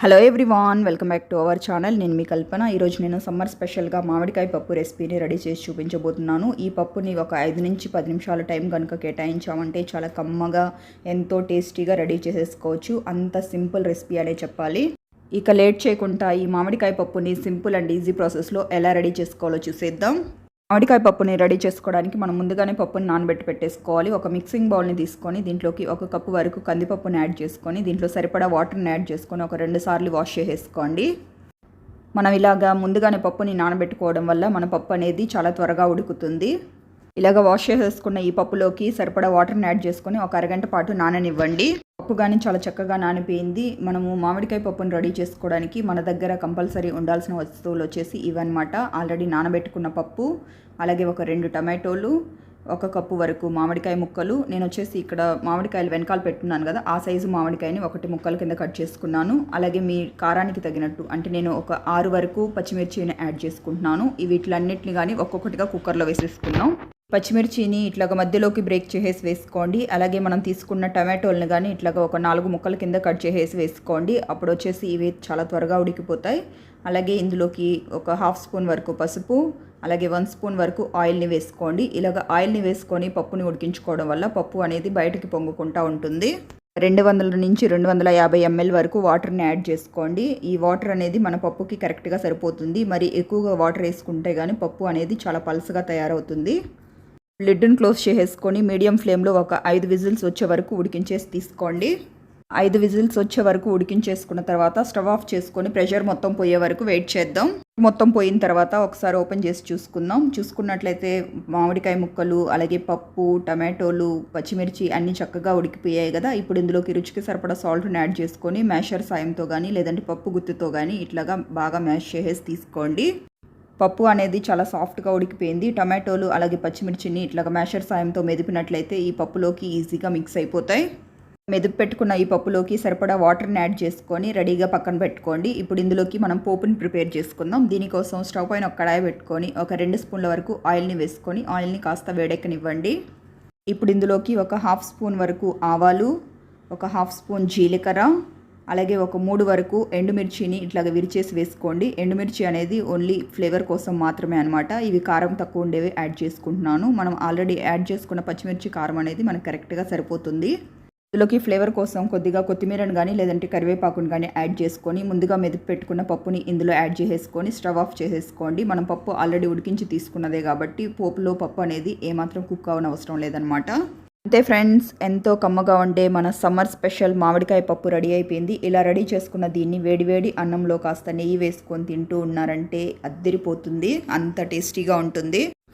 Hello everyone welcome back to our channel నేను మీ కల్పన. ఈరోజు నేను సమ్మర్ స్పెషల్గా మామిడికాయ పప్పు రెసిపీని రెడీ చేసి చూపించబోతున్నాను. ఈ పప్పుని ఒక ఐదు నుంచి పది నిమిషాల టైం కనుక కేటాయించామంటే చాలా కమ్మగా ఎంతో టేస్టీగా రెడీ చేసేసుకోవచ్చు. అంత సింపుల్ రెసిపీ అనే చెప్పాలి. ఇక లేట్ చేయకుండా ఈ మామిడికాయ పప్పుని సింపుల్ అండ్ ఈజీ ప్రాసెస్లో ఎలా రెడీ చేసుకోవాలో చూసేద్దాం. మామిడికాయ పప్పుని రెడీ చేసుకోవడానికి మనం ముందుగానే పప్పుని నానబెట్టి పెట్టేసుకోవాలి. ఒక మిక్సింగ్ బౌల్ని తీసుకొని దీంట్లోకి ఒక కప్పు వరకు కందిపప్పుని యాడ్ చేసుకొని దీంట్లో సరిపడా వాటర్ని యాడ్ చేసుకొని ఒక రెండు సార్లు వాష్ చేసేసుకోండి. మనం ఇలాగా ముందుగానే పప్పుని నానబెట్టుకోవడం వల్ల మన పప్పు అనేది చాలా త్వరగా ఉడుకుతుంది. ఇలాగ వాష్ చేసేసుకున్న ఈ పప్పులోకి సరిపడా వాటర్ని యాడ్ చేసుకొని ఒక అరగంట పాటు నాననివ్వండి. పప్పు కానీ చాలా చక్కగా నానిపోయింది. మనము మామిడికాయ పప్పును రెడీ చేసుకోవడానికి మన దగ్గర కంపల్సరీ ఉండాల్సిన వస్తువులు వచ్చేసి ఇవన్నమాట. ఆల్రెడీ నానబెట్టుకున్న పప్పు అలాగే ఒక రెండు టమాటోలు ఒక కప్పు వరకు మామిడికాయ ముక్కలు. నేను వచ్చేసి ఇక్కడ మామిడికాయలు వెనకాల పెట్టున్నాను కదా ఆ సైజు మామిడికాయని ఒకటి ముక్కల కింద కట్ చేసుకున్నాను. అలాగే మీ కారానికి తగినట్టు అంటే నేను ఒక ఆరు వరకు పచ్చిమిర్చిని యాడ్ చేసుకుంటున్నాను. ఇవి వీటిలన్నిటిని కానీ ఒక్కొక్కటిగా కుక్కర్లో వేసేసుకున్నాం పచ్చిమిర్చిని ఇట్లాగ మధ్యలోకి బ్రేక్ చేసేసి వేసుకోండి. అలాగే మనం తీసుకున్న టమాటోలను కానీ ఇట్లాగ ఒక నాలుగు ముక్కల కింద కట్ చేసేసి వేసుకోండి. అప్పుడు వచ్చేసి ఇవి చాలా త్వరగా ఉడికిపోతాయి. అలాగే ఇందులోకి ఒక హాఫ్ స్పూన్ వరకు పసుపు అలాగే వన్ స్పూన్ వరకు ఆయిల్ని వేసుకోండి. ఇలాగ ఆయిల్ని వేసుకొని పప్పుని ఉడికించుకోవడం వల్ల పప్పు అనేది బయటకి పొంగుకుంటా ఉంటుంది. రెండు వందల నుంచి రెండు వందల యాభై ఎంఎల్ వరకు వాటర్ని యాడ్ చేసుకోండి. ఈ వాటర్ అనేది మన పప్పుకి కరెక్ట్గా సరిపోతుంది. మరి ఎక్కువగా వాటర్ వేసుకుంటే కానీ పప్పు అనేది చాలా పలుసగా తయారవుతుంది. లిడ్ను క్లోజ్ చేసేసుకొని మీడియం ఫ్లేమ్లో ఒక ఐదు విజిల్స్ వచ్చే వరకు ఉడికించేసి తీసుకోండి. ఐదు విజిల్స్ వచ్చే వరకు ఉడికించేసుకున్న తర్వాత స్టవ్ ఆఫ్ చేసుకొని ప్రెషర్ మొత్తం పోయే వరకు వెయిట్ చేద్దాం. మొత్తం పోయిన తర్వాత ఒకసారి ఓపెన్ చేసి చూసుకుందాం. చూసుకున్నట్లయితే మామిడికాయ ముక్కలు అలాగే పప్పు టమాటోలు పచ్చిమిర్చి అన్నీ చక్కగా ఉడికిపోయాయి కదా. ఇప్పుడు ఇందులోకి రుచికి సరిపడా సాల్ట్ని యాడ్ చేసుకొని మ్యాషర్ సాయంతో కానీ లేదంటే పప్పు గుత్తుతో కానీ ఇట్లాగా బాగా మ్యాష్ చేసేసి తీసుకోండి. పప్పు అనేది చాలా సాఫ్ట్గా ఉడికిపోయింది. టమాటోలు అలాగే పచ్చిమిర్చిని ఇట్లా మ్యాషర్ సాయంతో మెదిపినట్లయితే ఈ పప్పులోకి ఈజీగా మిక్స్ అయిపోతాయి. మెదుపు పెట్టుకున్న ఈ పప్పులోకి సరిపడా వాటర్ని యాడ్ చేసుకొని రెడీగా పక్కన పెట్టుకోండి. ఇప్పుడు ఇందులోకి మనం పోపుని ప్రిపేర్ చేసుకుందాం. దీనికోసం స్టవ్ పైన ఒక కడాయి పెట్టుకొని ఒక రెండు స్పూన్ల వరకు ఆయిల్ని వేసుకొని ఆయిల్ని కాస్త వేడెక్కనివ్వండి. ఇప్పుడు ఇందులోకి ఒక హాఫ్ స్పూన్ వరకు ఆవాలు ఒక హాఫ్ స్పూన్ జీలకర్ర అలాగే ఒక మూడు వరకు ఎండుమిర్చిని ఇట్లాగ విరిచేసి వేసుకోండి. ఎండుమిర్చి అనేది ఓన్లీ ఫ్లేవర్ కోసం మాత్రమే అనమాట ఇవి కారం తక్కువ ఉండేవి యాడ్ చేసుకుంటున్నాను. మనం ఆల్రెడీ యాడ్ చేసుకున్న పచ్చిమిర్చి కారం అనేది మనకు కరెక్ట్గా సరిపోతుంది. ఇందులోకి ఫ్లేవర్ కోసం కొద్దిగా కొత్తిమీరను కానీ లేదంటే కరివేపాకును కానీ యాడ్ చేసుకొని ముందుగా మెదుపు పెట్టుకున్న పప్పుని ఇందులో యాడ్ చేసేసుకొని స్టవ్ ఆఫ్ చేసేసుకోండి. మనం పప్పు ఆల్రెడీ ఉడికించి తీసుకున్నదే కాబట్టి పోపులో పప్పు అనేది ఏమాత్రం కుక్ అవ్వని అవసరం లేదనమాట అంతే ఫ్రెండ్స్ ఎంతో కమ్మగా ఉండే మన సమ్మర్ స్పెషల్ మామిడికాయ పప్పు రెడీ అయిపోయింది. ఇలా రెడీ చేసుకున్న దీన్ని వేడివేడి అన్నంలో కాస్త నెయ్యి వేసుకొని తింటూ ఉన్నారంటే అద్దరిపోతుంది. అంత టేస్టీగా ఉంటుంది.